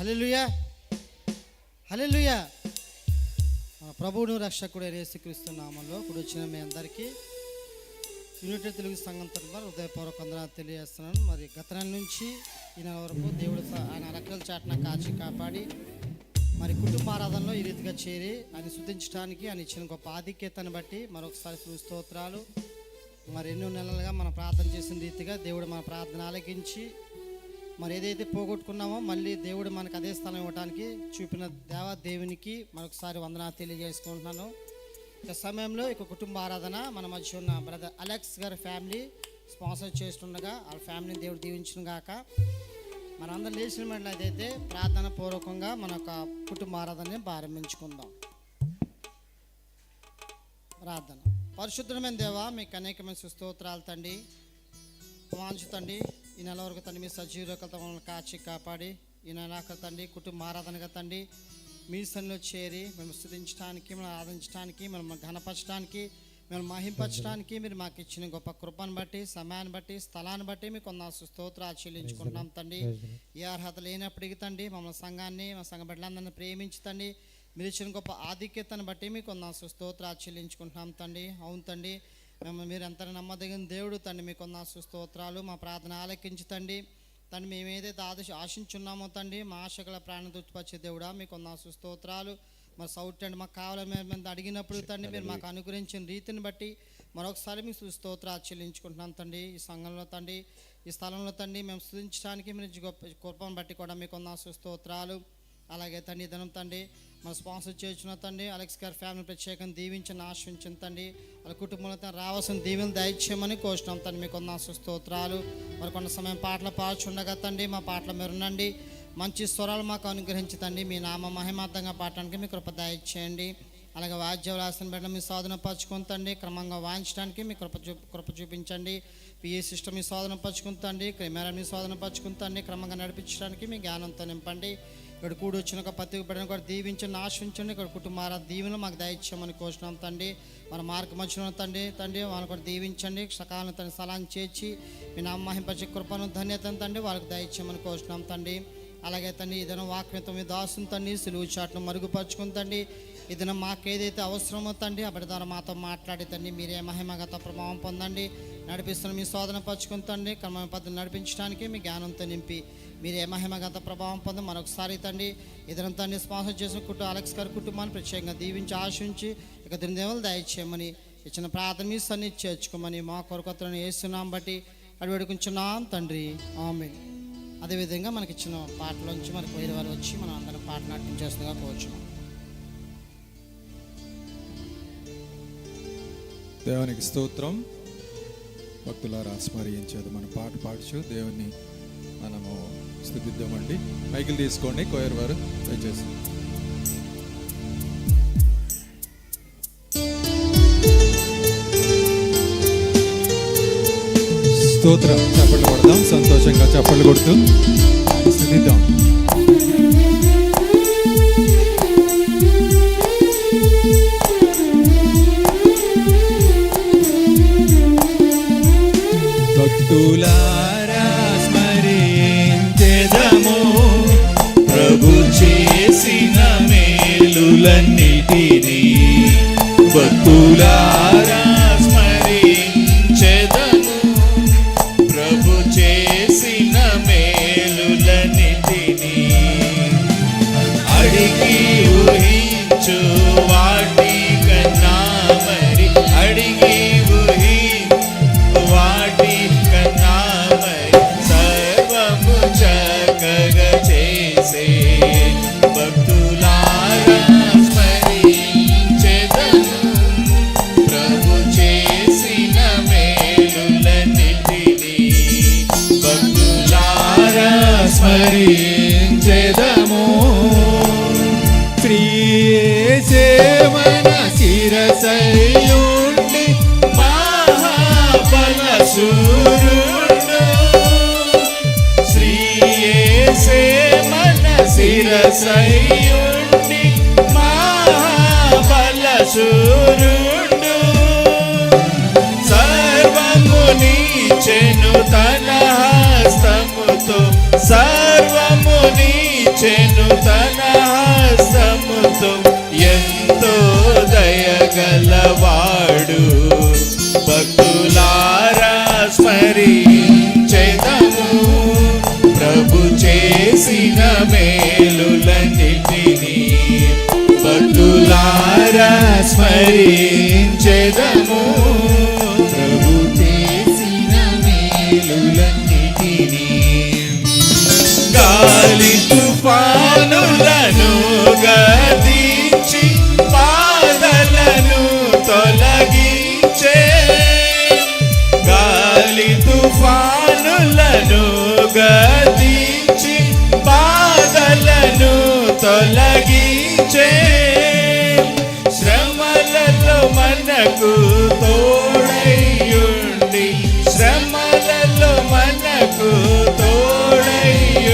Hallelujah hallelujah మన ప్రభువును రక్షకుడు యేసుక్రీస్తు నామంలో ఇప్పుడు వచ్చిన మీ అందరికీ యూనిటెడ్ తెలుగు సంఘం తరఫున హృదయపూర్వక వందనాలు తెలియజేస్తున్నాను. మరి గత నెల నుంచి ఈ నెల వరకు దేవుడు ఆయన రెక్కల చాటున కాచి కాపాడి మరి కుటుంబ ఆరాధనలో ఈ రీతిగా చేరి ఆయన శుద్ధించడానికి ఆయన ఇచ్చిన గొప్ప ఆధిక్యతను బట్టి మరొకసారి స్తోత్రాలు. మరి ఎన్నో నెలలుగా మనం ప్రార్థన చేసిన రీతిగా దేవుడు మన ప్రార్థన ఆలకించి మరి ఏదైతే పోగొట్టుకున్నామో మళ్ళీ దేవుడు మనకు అదే స్థలం ఇవ్వడానికి చూపిన దేవా దేవునికి మరొకసారి వందనా తెలియజేసుకుంటున్నాను. ఇక సమయంలో ఇక కుటుంబ ఆరాధన మన మధ్య ఉన్న బ్రదర్ అలెక్స్ గారి ఫ్యామిలీ స్పాన్సర్ చేస్తుండగా వాళ్ళ ఫ్యామిలీని దేవుడు దీవించిన గాక. మనందరం లేచిన వెంటనే అదైతే ప్రార్థన పూర్వకంగా మన యొక్క కుటుంబ ఆరాధనని ప్రారంభించుకుందాం. ప్రార్థన. పరిశుద్ధమైన దేవా మీకు అనేకమైన సుస్తోత్రాలు తండి వాంచుతండి ఈ నెల వరకు తండ్రి మీ సజీవులతో మమ్మల్ని కాచి కాపాడి ఈ నెలాఖరు తండ్రి కుటుంబ ఆరాధనగా తండ్రి మీ సన్నిలో చేరి మేము స్థుతించడానికి మేము ఆరాధించడానికి మేము ఘనపరచడానికి మేము మహింపరచడానికి మీరు మాకు ఇచ్చిన గొప్ప కృపను బట్టి సమయాన్ని బట్టి స్థలాన్ని బట్టి మీకు కొంత స్తోత్రాలు చెల్లించుకుంటున్నాం తండ్రి. ఏ అర్హత లేనప్పటికీ తండ్రి మమ్మల్ని సంఘాన్ని మా సంఘ బిడ్డలందరినీ ప్రేమించి తండ్రి మీరు ఇచ్చిన గొప్ప ఆధిక్యతను బట్టి మీకు కొంత స్తోత్రాలు చెల్లించుకుంటున్నాం తండ్రి. అవును తండ్రి మేము మీరు ఎంత నమ్మదగిన దేవుడు. తండ్రి మీకు కొంత స్తోత్రాలు. మా ప్రార్థన ఆలకించి తండ్రి. తండ్రి మేము ఏదైతే ఆశించున్నామో తండ్రి మా ఆశగల ప్రాణ దుచ్చిపచ్చే దేవుడా మీకు కొంత స్తోత్రాలు. మరి సౌట్ అండి మాకు కావాలని మేము అడిగినప్పుడు తండ్రి మీరు మాకు అనుగ్రహించిన రీతిని బట్టి మరొకసారి మీకు స్తోత్రాలు చెల్లించుకుంటున్నాం తండ్రి. ఈ సంఘంలో తండ్రి ఈ స్థలంలో తండ్రి మేము స్థుతించడానికి మీరు గొప్ప కృపను బట్టి కూడా మీకు కొంత స్తోత్రాలు. అలాగే తండ్రి ధనం తండ్రి మన స్పాన్సర్ చేసిన తండ్రి అలెక్స్ గారి ఫ్యామిలీ ప్రత్యేకంగా దీవించని ఆశ్రయించిన తండ్రి. వాళ్ళ కుటుంబంలో తను రావాల్సిన దీవెని దయచేయమని కోసినాం తండ్రి. మీకు కొంత స్తోత్రాలు. మరి కొంత సమయం పాటలు పాడుచుండగా తండ్రి మా పాటలు మీరు ఉండండి. మంచి స్వరాలు మాకు అనుగ్రహించి మీ నామ మహిమార్థంగా పాడటానికి మీ కృప దయచేయండి. అలాగే వాద్య వ్రాసిన బిడ్డ మీ సాధన పరుచుకుని క్రమంగా వాయించడానికి మీ కృప చూ కృప చూపించండి. పిఏ సిస్టమ్ మీ సాధన పరుచుకుని తండ్రి కెమెరా మీ సాధన పరుచుకుని క్రమంగా నడిపించడానికి మీ జ్ఞానంతో నింపండి. ఇక్కడ కూడి వచ్చిన ఒక ప్రతి పడిన కూడా దీవించండి ఆశ్రయించండి. ఇక్కడ కుటుంబాల దీవెన మాకు దయచేయమని కోసినాం తండ్రి. మన మార్గ మధ్యలో తండ్రి తండ్రి వాళ్ళని కూడా దీవించండి. సకాలం తండ్రి సలాం చేర్చి మీ నామహింపచి కృపను ధన్యతను తండ్రి వాళ్ళకి దయచేయమని కోసినాం తండ్రి. అలాగే తండ్రి ఏదైనా వాక్యంతో మీ దాసుని తండ్రి సులువు చాట్ను మరుగుపరుచుకుని తండ్రి. ఇదిన మాకు ఏదైతే అవసరమో తండ్రి అప్పటి ద్వారా మాతో మాట్లాడి తండ్రి మీరే మహిమగత ప్రభావం పొందండి. నడిపిస్తున్న మీ శోధన పరుచుకుని తండ్రి క్రమ పద్ధతి నడిపించడానికి మీ జ్ఞానంతో నింపి మీరే మహిమగత ప్రభావం పొంది మరొకసారి తండ్రి ఇద్దరం తండ్రి స్పాన్సర్ చేసిన కుటుంబ అలెక్స్ గారి కుటుంబాన్ని ప్రత్యేకంగా దీవించి ఆశించి ఇక దినదేవులు దయచేయమని ఇచ్చిన ప్రార్థన సన్ని చేర్చుకోమని మా కొరకొత్తలను వేస్తున్నాం బట్టి అడివేడుకుంటున్నాం తండ్రి. ఆమె అదేవిధంగా మనకి ఇచ్చిన పాటలోంచి మనకు వేరే వారు వచ్చి మనం అందరం పాట నాట్యం చేస్తుందిగా కోరుచున్నాం దేవునికి స్తోత్రం. భక్తులారా స్మరించేది మన పాట పాడుచు దేవుని మనము స్థుతిద్దామండి. మైకిల్ తీసుకోండి కోయర్ వారు దయచేసి. స్తోత్రం చప్పట్లు కొడదాం సంతోషంగా చప్పట్లు కొడుతూ స్థుతిద్దాం. భక్తులన్నిటినీ భక్తులారా శిరసయుండి మహాబల సూర్యుడు సర్వము నీచెను తన హస్తముతో సర్వము నీచెను తన హస్తముతో ఎంతో దయగలవాడు. భక్తులారా స్మరీ చేసిన మేలులన్నిటినీ భక్తులారా స్మరించెదము. తొలగించే శ్రమలలో మనకు తోడయ్యుండి శ్రమలలో మనకు తోడయ్యుండి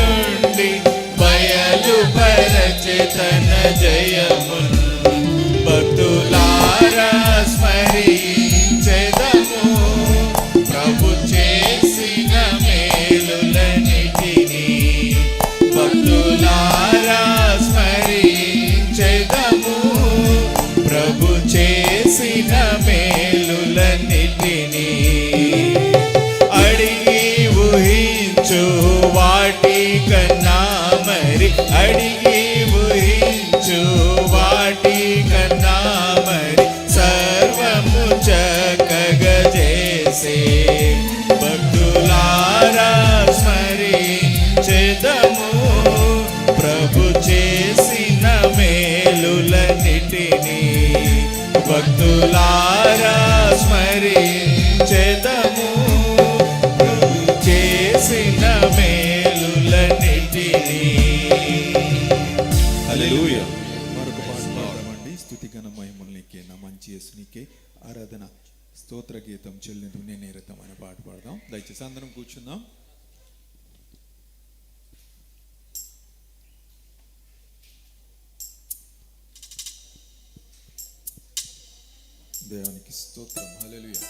బయలు పరచేతన జయమును భక్తులారా స్మరించెదము. చేసిన మేలులన్నిటినీ హల్లెలూయా. మరొక పాట పాడమండి. స్థుతి ఘన మహిమలు నీకే నా మంచి ఆరాధన స్తోత్ర గీతం చెల్లిందు నేనే రథం అనే పాట పాడదాం. దయచేసి అందరం కూర్చుందాం. దేవునికి స్తోత్రం. హల్లెలూయా.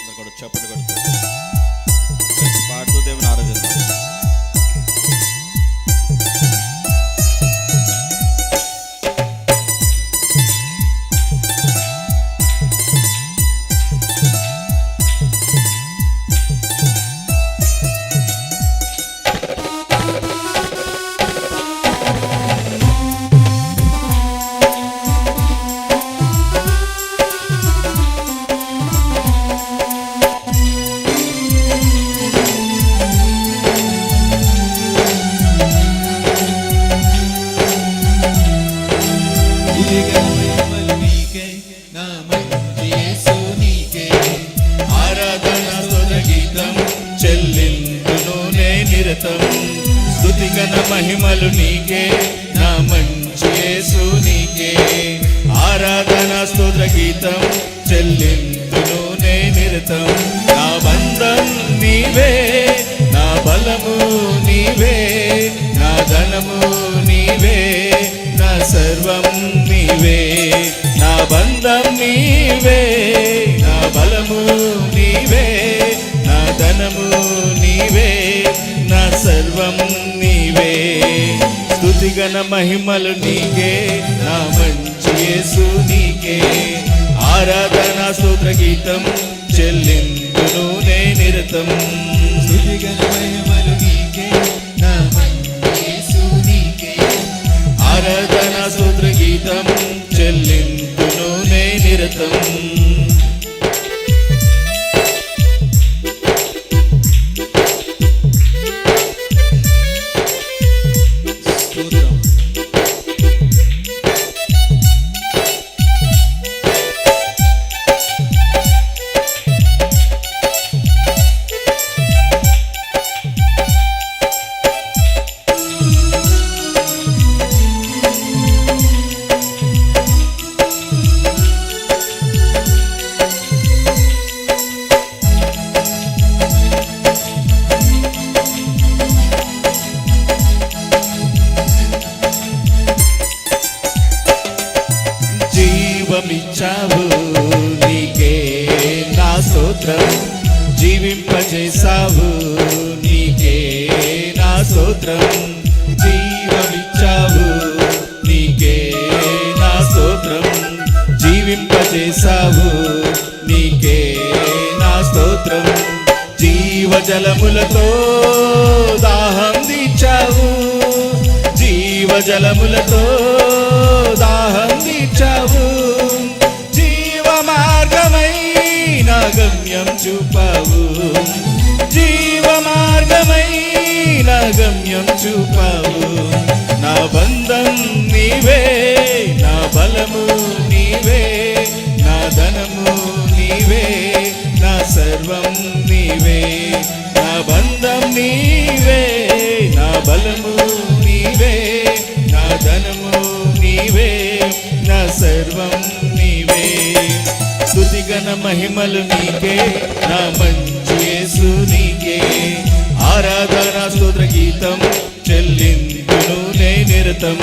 అందరు కూడా చప్పట్లు మహిమలు నీకే నా మంచి నీకే. ఆరాధన స్తోత్ర గీతం చెల్లిందును నే నిరతం. నా బంధం నీవే నా బలము నీవే నా ధనము నీవే నా సర్వం నీవే. నా బంధం నీవే నా బలము నీవే నా ధనము నీవే. నా సర్వం నీవే. స్థుతిగణ మహిమలు నీకే. నా మంచి యేసు నీకే. ఆరాధన స్తోత్ర గీతం చెల్లిందును నే నిరతం. స్థుతిగణ మహిమ స్తోత్రం జీవజలములతో దాహం తీర్చావు. జీవజలములతో దాహం తీర్చావు. జీవ మార్గమై నా గమ్యం చూపావు. జీవ మార్గమై నా గమ్యం చూపావు. నా బంధం నీవే నా బలము నీవే నా ధనము నీవే. నా సర్వం నీవే నా బంధం నీవే నా బలము నీవే నా ధనము నీవే నా సర్వం నీవే. స్తుతిగణ మహిమలు నీకే నా మంచి నీకే. ఆరాధన స్తోత్ర గీతం చెల్లిందును నే నిరతం.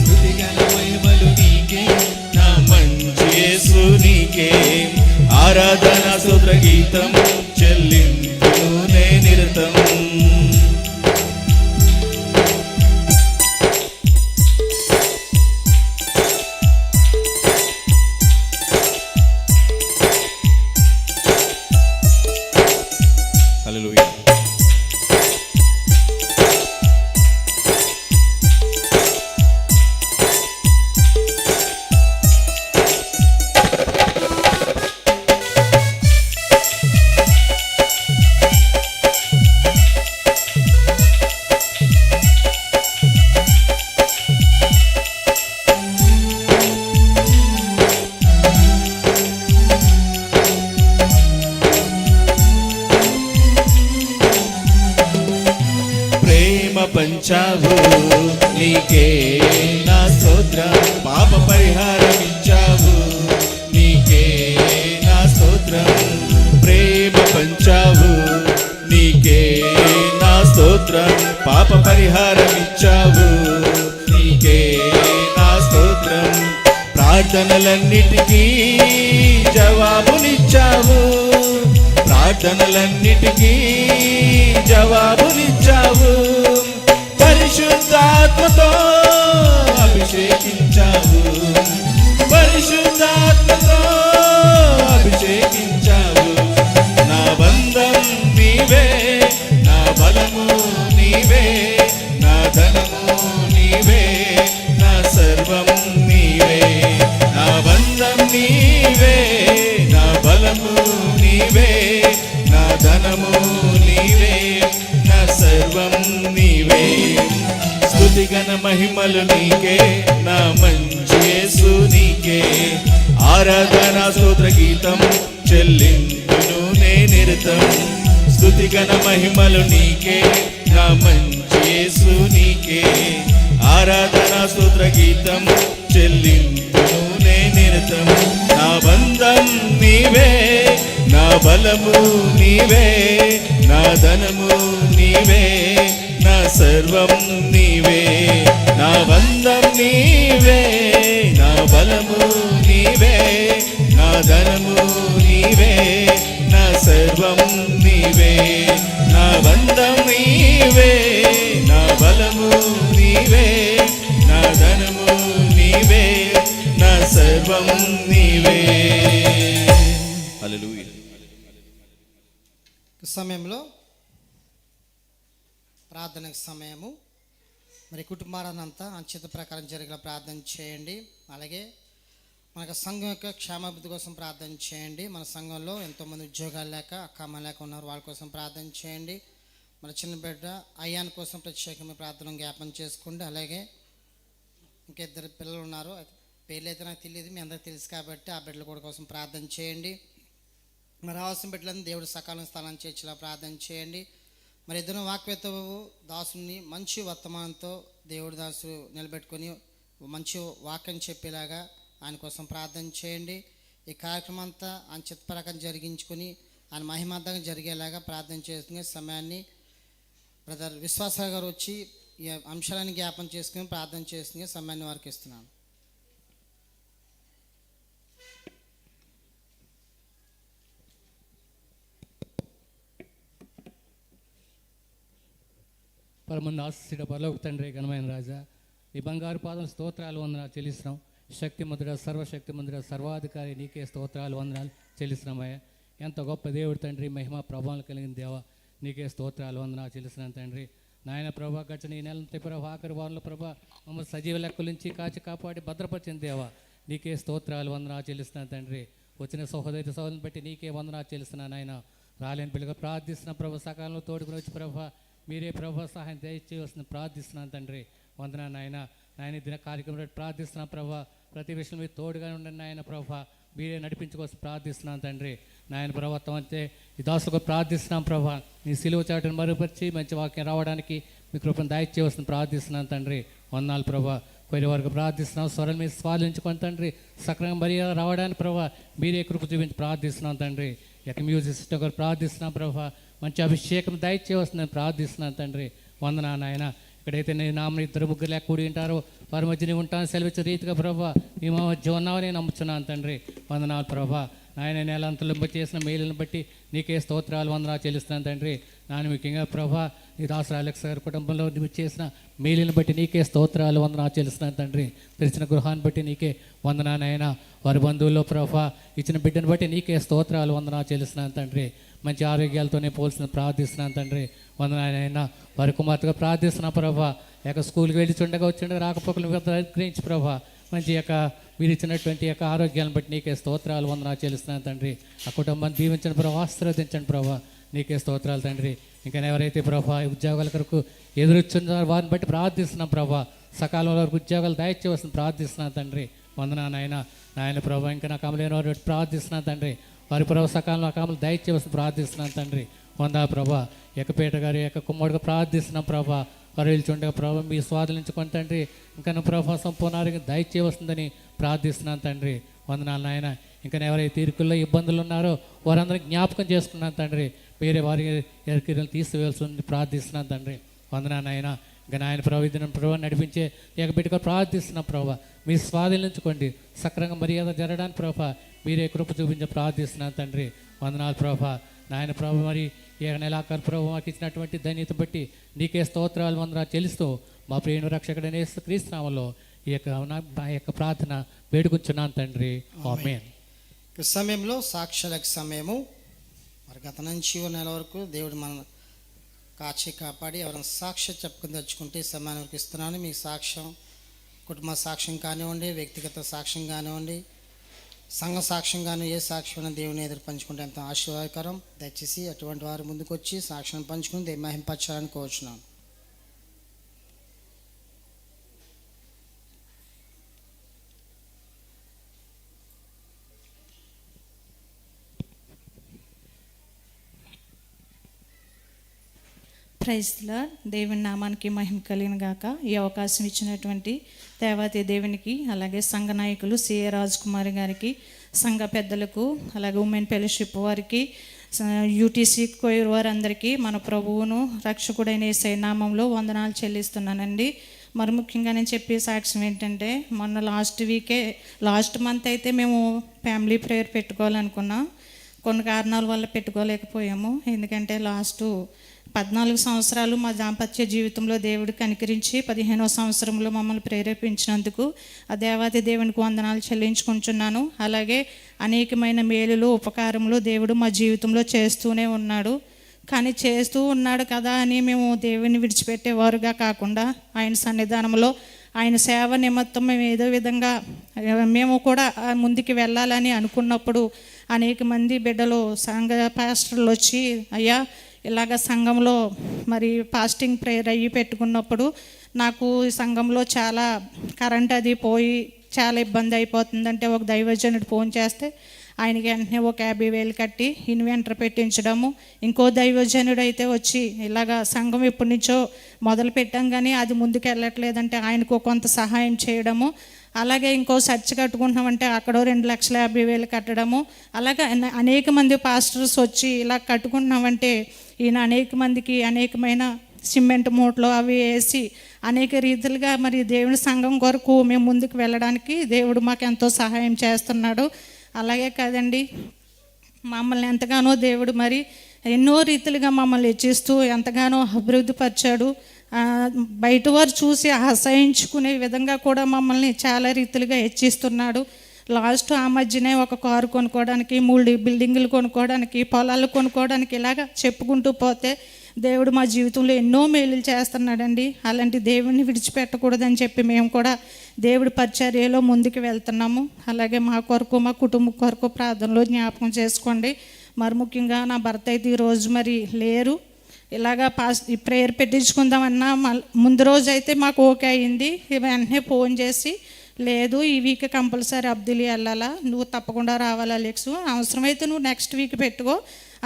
స్తుతిగణ మహిమలు నీకే నా మంచి నీకే. ఆరాధన స్తోత్ర చెల్లింది స్తోత్ర పాప పరిహారం ఇచ్చావు నీకే నా స్తోత్రం ప్రార్థనలన్నిటికీ జవాబునిచ్చావు ప్రార్థనలన్నిటికీ జవాబునిచ్చావు పరిశుద్ధాత్మతో అభిషేకించావు. పరిశుద్ధాత్మతో అభిషేకించావు. నా బంధం నీవే. బలము నీవే నా ధనము నీవే నా సర్వం నీవే నా బంధం నీవే నా బలము నీవే నా ధనము నీవే నా సర్వం నీవే. స్థుతిగణ మహిమలు నీకే నా మంచి యేసు నీకే. ఆరాధన స్తోత్ర గీతం చెల్లింపును నే నిరతం. స్థుతి గణ మహిమలు నీకే. నా మంచి నీకే. ఆరాధన సూత్ర గీతం చెల్లిందును నే నిరతం. నా బంధం నీవే నా బలము నీవే నా ధనము నీవే నా సర్వం నీవే. నా బంధం నీవే నా బలము నీవే నా ధనము నీవే. సర్వం నీవే నా బంధం నీవే నా బలము నీవే నా ధనము నీవే నా సర్వం నీవే. హల్లెలూయా. ఈ సమయంలో ప్రార్థనకు సమయము. మరి కుటుంబాలనంతా అంచిత ప్రకారం జరిగిన ప్రార్థన చేయండి. అలాగే మనకు సంఘం యొక్క క్షేమాభివృద్ధి కోసం ప్రార్థన చేయండి. మన సంఘంలో ఎంతోమంది ఉద్యోగాలు లేక అక్కమ్మ లేక ఉన్నారు వాళ్ళ కోసం ప్రార్థన చేయండి. మన చిన్న బిడ్డ అయ్యాన్ కోసం ప్రత్యేకమైన ప్రార్థన జ్ఞాపం చేసుకోండి అలాగే ఇంకా ఇద్దరు పిల్లలు ఉన్నారు. పేర్లు అయితే నాకు తెలియదు మీ అందరికి తెలుసు కాబట్టి ఆ బిడ్డల కూడా కోసం ప్రార్థన చేయండి. మరి అవసరం బిడ్డలను దేవుడు సకాలం స్థానం చేర్చేలా ప్రార్థన చేయండి. మరి ఇద్దరు వాక్వేత్తవు దాసుని మంచి వర్తమానంతో దేవుడు దాసు నిలబెట్టుకొని మంచి వాక్యం చెప్పేలాగా ఆయన కోసం ప్రార్థన చేయండి. ఈ కార్యక్రమం అంతా ఆయన చిత్తపరకం జరిగించుకొని ఆయన మహిమార్థంగా జరిగేలాగా ప్రార్థన చేసుకునే సమయాన్ని బ్రదర్ విశ్వాసరావు గారు వచ్చి ఈ అంశాలను జ్ఞాపం చేసుకుని ప్రార్థన చేసుకునే సమయాన్ని వారికి ఇస్తున్నాను. పరమంది ఆశిడ పరలోక తండ్రి ఘనమైన రాజా ఈ బంగారు పాదం స్తోత్రాలు వందనాలు చెల్లిస్తున్నాం. శక్తి మందుడ సర్వశక్తి మందుడ సర్వాధికారి నీకే స్తోత్రాలు వందనాలు చెల్లిస్తున్నామయ్యా. ఎంత గొప్ప దేవుడు తండ్రి మహిమ ప్రభావం కలిగిన దేవ. నీకే స్తోత్రాలు వందనాలు చెల్లిస్తున్నాను తండ్రి. నాయన ప్రభా గడిచిన ఈ నెల ప్రభా ఆఖరి వారంలో ప్రభా మమ్మల్ని సజీవ లెక్కల నుంచి కాచి కాపాడి భద్రపరిచిన దేవ. నీకే స్తోత్రాలు వందనాలు చెల్లిస్తున్నాను తండ్రి. వచ్చిన సహోదరి సహోదరుని బట్టి నీకే వందనాలు చెల్లిస్తున్నాను ఆయన రాలేని పిల్లగా ప్రార్థిస్తున్న ప్రభు సకాలంలో తోడుకుని వచ్చి ప్రభా. మీరే ప్రభ సహాయం దయచేయవలసిన ప్రార్థిస్తున్నాను తండ్రి. వందన నాయన. నాయన దిన కార్యక్రమం ప్రార్థిస్తున్నాను ప్రభా. ప్రతి విషయంలో మీరు తోడుగా ఉండండి నాయన ప్రభా. మీరే నడిపించుకోవచ్చు ప్రార్థిస్తున్నాను తండ్రి. నాయన ప్రభుత్వం అంతే ఈ దాసులకు ప్రార్థిస్తున్నాం ప్రభా. నీ సిలువ చాటును మరుగుపరిచి మంచి వాక్యం రావడానికి మీ కృపను దయచేయవలసిన ప్రార్థిస్తున్నాను తండ్రి. వందనాలు ప్రభా. కొన్ని వరకు ప్రార్థిస్తున్నాం. స్వరం మీద స్వాధీనించుకొని తండ్రి సక్రమంగా మరి రావడానికి ప్రభా మీరే కృప చూపించి ప్రార్థిస్తున్నాం తండ్రి. ఎక్కడ మ్యూజిక్ సిస్టమ్ గారు ప్రార్థిస్తున్నాం ప్రభా. మంచి అభిషేకం దయచేయవలసిందని ప్రార్థిస్తున్నాను తండ్రి. వందనా నాయన. ఇక్కడైతే నేను నామని ఇద్దరు ముగ్గురు లేక కూడి ఉంటారో వారి మధ్యనే ఉంటాను సెలవిచ్చే రీతిగా ప్రభా మీ మా మధ్య ఉన్నావని నమ్ముతున్నాను తండ్రి. వందనాలు ప్రభా. నాయన నెలంతలింప చేసిన మేలును బట్టి నీకే స్తోత్రాలు వందనాలు చెల్లిస్తున్నాను తండ్రి. నాన్న ముఖ్యంగా ప్రభా ఈ దాసు అలెక్స్ గారి కుటుంబంలో నువ్వు చేసిన మేలులను బట్టి నీకే స్తోత్రాలు వందన చెల్లిస్తున్నాను తండ్రి. తెరిచిన గృహాన్ని బట్టి నీకే వందనానైనా వారి బంధువుల్లో ప్రభా ఇచ్చిన బిడ్డను బట్టి నీకే స్తోత్రాలు వందన చెల్లిస్తున్నాను తండ్రి. మంచి ఆరోగ్యాలతోనే పోల్సిన ప్రార్థిస్తున్నాను తండ్రి. వందనాయన వారి కుమార్తెగా ప్రార్థిస్తున్నా ప్రభా. యొక్క స్కూల్కి వెళ్ళి చుండగా వచ్చిండగా రాకపోకలు గ్రహించి ప్రభా. మంచి యొక్క మీరు ఇచ్చినటువంటి యొక్క ఆరోగ్యాలను బట్టి నీకే స్తోత్రాలు వందన చెల్లిస్తున్నాను తండ్రి. ఆ కుటుంబాన్ని దీవించండి ప్రభా ఆశీర్వదించండి ప్రభా. నీకే స్తోత్రాలు తండ్రి. ఇంకా ఎవరైతే ప్రభా ఉద్యోగాల కొరకు ఎదురుచున్నారో వారిని బట్టి ప్రార్థిస్తున్నాం ప్రభా. సకాలంలో వరకు ఉద్యోగాలు దయచేవలసిన ప్రార్థిస్తున్నాను తండ్రి. వందనా నాయన. నాయన ప్రభా ఇంకా నాకు అమలైన వారు బట్టి ప్రార్థిస్తున్నాను తండ్రి. వారి ప్రభు సకాలంలో ఆ దయచేవలసిన ప్రార్థిస్తున్నాను తండ్రి. వందా ప్రభా ఎక్కపేట గారి యొక్క కుమ్మడిగా ప్రార్థిస్తున్నాం ప్రభా. వరల్చుండగా ప్రభావం మీ స్వాధీనించుకొని తండ్రి. ఇంకా నా ప్రభా సంపూర్ణ ఆరోగ్యం దయచేయవస్తుందని ప్రార్థిస్తున్నాను తండ్రి. వందనాలు నాయన. ఇంకా ఎవరైతే తీర్పుల్లో ఇబ్బందులు ఉన్నారో వారందరినీ జ్ఞాపకం చేసుకున్నాను తండ్రి. వేరే వారి ఎరికిరలు తీసివేయాల్సి ప్రార్థిస్తున్నాను తండ్రి. వందనాలు నాయన. ఇంకా నాయన ప్రవృత్తిని ప్రభు నడిపించే ఏకబిడ్డగా ప్రార్థిస్తున్నాం ప్రభావ మీ స్వాధీనించుకోండి. సక్రంగా మర్యాద జరగడానికి ప్రభా. మీరే కృప చూపించి ప్రార్థిస్తున్నాను తండ్రి. వందనాలు ప్రభా. నాయన ప్రభు మరి ఈ నెలాఖరు ప్రభు మాకు ఇచ్చినటువంటి ధన్యత బట్టి నీకే స్తోత్రాలు వందనాలు చెల్లిస్తూ మా ప్రియుని రక్షకుడనే క్రీస్తునామంలో ఈ యొక్క నా- యొక్క ప్రార్థన వేడుకుంటున్నాను తండ్రి. ఆమేన్. సమయంలో సాక్షులకు సమయము. మరి గత నుంచి ఓ నెల వరకు దేవుడు మన కాచి కాపాడి ఎవరైనా సాక్ష్యం చెప్పుకుని తెచ్చుకుంటే ఈ సమయాన్ని ఇస్తున్నాను. మీ సాక్ష్యం కుటుంబ సాక్ష్యం కానివ్వండి వ్యక్తిగత సాక్ష్యం కానివ్వండి సంఘ సాక్ష్యం కానీ ఏ సాక్ష్యం దేవుని ఎదురు పంచుకుంటే ఎంత ఆశీర్వాదకరం. దయచేసి అటువంటి వారు ముందుకు వచ్చి సాక్ష్యం పంచుకుని మహింపరచాలని కోరుచున్నాను. క్రైస్తుల దేవుని నామానికి మహిమ కలిగిన గాక. ఈ అవకాశం ఇచ్చినటువంటి దేవాతి దేవునికి అలాగే సంఘ నాయకులు సిఏ రాజ్ కుమార్ గారికి సంఘ పెద్దలకు అలాగే ఉమెన్ ఫెలోషిప్ వారికి యూటీసీ కోయర్ వారందరికీ మన ప్రభువును రక్షకుడైన యేసయ్య నామంలో వందనాలు చెల్లిస్తున్నానండి. మరి ముఖ్యంగా నేను చెప్పే సాక్ష్యం ఏంటంటే మొన్న లాస్ట్ వీకే లాస్ట్ మంత్ అయితే మేము ఫ్యామిలీ ప్రేయర్ పెట్టుకోవాలనుకున్నాం. కొన్ని కారణాల వల్ల పెట్టుకోలేకపోయాము. ఎందుకంటే లాస్ట్ పద్నాలుగు సంవత్సరాలు మా దాంపత్య జీవితంలో దేవుడు కనికరించి పదిహేనవ సంవత్సరంలో మమ్మల్ని ప్రేరేపించినందుకు ఆ దేవాది దేవునికి వందనాలు చెల్లించుకుంటున్నాను. అలాగే అనేకమైన మేలులు ఉపకారములు దేవుడు మా జీవితంలో చేస్తూనే ఉన్నాడు. కానీ చేస్తూ ఉన్నాడు కదా అని మేము దేవుని విడిచిపెట్టేవారుగా కాకుండా ఆయన సన్నిధానంలో ఆయన సేవ నిమిత్తం మేము ఏదో విధంగా మేము కూడా ముందుకు వెళ్ళాలని అనుకున్నప్పుడు అనేక మంది బిడ్డలు సంఘ పాస్టర్లు వచ్చి అయ్యా ఇలాగ సంఘంలో మరి ఫాస్టింగ్ ప్రేయర్ అయ్యి పెట్టుకున్నప్పుడు నాకు ఈ సంఘంలో చాలా కరెంట్ అది పోయి చాలా ఇబ్బంది అయిపోతుందంటే ఒక దైవజనుడు ఫోన్ చేస్తే ఆయనకి వెంటనే ఒక యాభై వేలు కట్టి ఇన్వెంటర్ పెట్టించడము. ఇంకో దైవజనుడు అయితే వచ్చి ఇలాగా సంఘం ఎప్పటి నుంచో మొదలు పెట్టాం కానీ అది ముందుకు వెళ్ళట్లేదంటే ఆయనకు కొంత సహాయం చేయడము. అలాగే ఇంకో చర్చ్ కట్టుకుంటున్నామంటే అక్కడో రెండు లక్షల యాభై వేలు కట్టడము. అలాగే అనేక మంది పాస్టర్స్ వచ్చి ఇలా కట్టుకుంటున్నామంటే ఈయన అనేక మందికి అనేకమైన సిమెంట్ మూటలు అవి వేసి అనేక రీతిలుగా మరి దేవుని సంఘం కొరకు మేము ముందుకు వెళ్ళడానికి దేవుడు మాకు ఎంతో సహాయం చేస్తున్నాడు. అలాగే కాదండి మమ్మల్ని ఎంతగానో దేవుడు మరి ఎన్నో రీతిలుగా మమ్మల్ని హెచ్చిస్తూ ఎంతగానో అభివృద్ధి పరిచాడు. బయట వారు చూసి అసహించుకునే విధంగా కూడా మమ్మల్ని చాలా రీతిలుగా హెచ్చిస్తున్నాడు. లాస్ట్ ఆ మధ్యనే ఒక కారు కొనుక్కోవడానికి మూడు బిల్డింగులు కొనుక్కోవడానికి పొలాలు కొనుక్కోవడానికి ఇలాగా చెప్పుకుంటూ పోతే దేవుడు మా జీవితంలో ఎన్నో మేలులు చేస్తున్నాడండి. అలాంటి దేవుడిని విడిచిపెట్టకూడదని చెప్పి మేము కూడా దేవుడి పరిచర్యలో ముందుకు వెళ్తున్నాము. అలాగే మా కొరకు మా కుటుంబం కొరకు ప్రార్థనలో జ్ఞాపకం చేసుకోండి. మరి ముఖ్యంగా నా భర్త అయితే ఈరోజు మరి లేరు. ఇలాగా పాస్ ఈ ప్రేయర్ పెట్టించుకుందామన్నా ముందు రోజు అయితే మాకు ఓకే అయింది. వెంటనే ఫోన్ చేసి లేదు ఈ వీక్ కంపల్సరీ అబ్దులి వెళ్ళాలా నువ్వు తప్పకుండా రావాలా లెక్స్ అవసరమైతే నువ్వు నెక్స్ట్ వీక్ పెట్టుకో.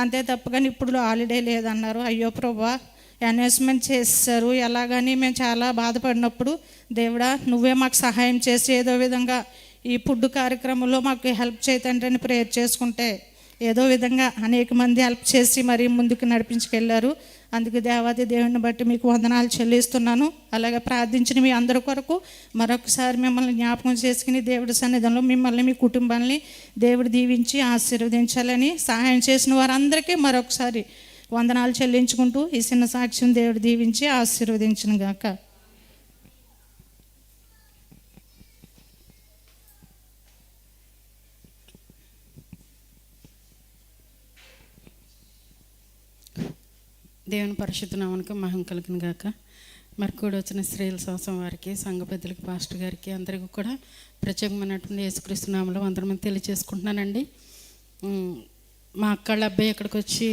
అంతే తప్పగాని ఇప్పుడు హాలిడే లేదన్నారు. అయ్యో ప్రభా అనౌన్స్మెంట్ చేశారు. ఎలాగని మేము చాలా బాధపడినప్పుడు దేవుడా నువ్వే మాకు సహాయం చేసి ఏదో విధంగా ఈ ఫుడ్ కార్యక్రమంలో మాకు హెల్ప్ చేయతండి ప్రేయర్ చేసుకుంటే ఏదో విధంగా అనేక మంది హెల్ప్ చేసి మరీ ముందుకు నడిపించుకెళ్ళారు. అందుకే దేవాది దేవుని బట్టి మీకు వందనాలు చెల్లిస్తున్నాను. అలాగే ప్రార్థించిన మీ అందరి కొరకు మరొకసారి మిమ్మల్ని జ్ఞాపకం చేసుకుని దేవుడి సన్నిధిలో మిమ్మల్ని మీ కుటుంబాన్ని దేవుడు దీవించి ఆశీర్వదించాలని సహాయం చేసిన వారందరికీ మరొకసారి వందనాలు చెల్లించుకుంటూ ఈ చిన్న సాక్ష్యం దేవుడు దీవించి ఆశీర్వదించిన గాక. దేవుని పరిశుద్ధ నామనికి మహం కలిగిన గాక. మరి కూడా వచ్చిన స్త్రీల సంవత్సరం వారికి సంఘ పెద్దలకి పాస్టర్ గారికి అందరికీ కూడా ప్రత్యేకమైనటువంటి యేసుక్రీస్తు నామలో అందరం తెలియజేసుకుంటున్నానండి. మా అక్కళ్ళ అబ్బాయి ఇక్కడికి వచ్చి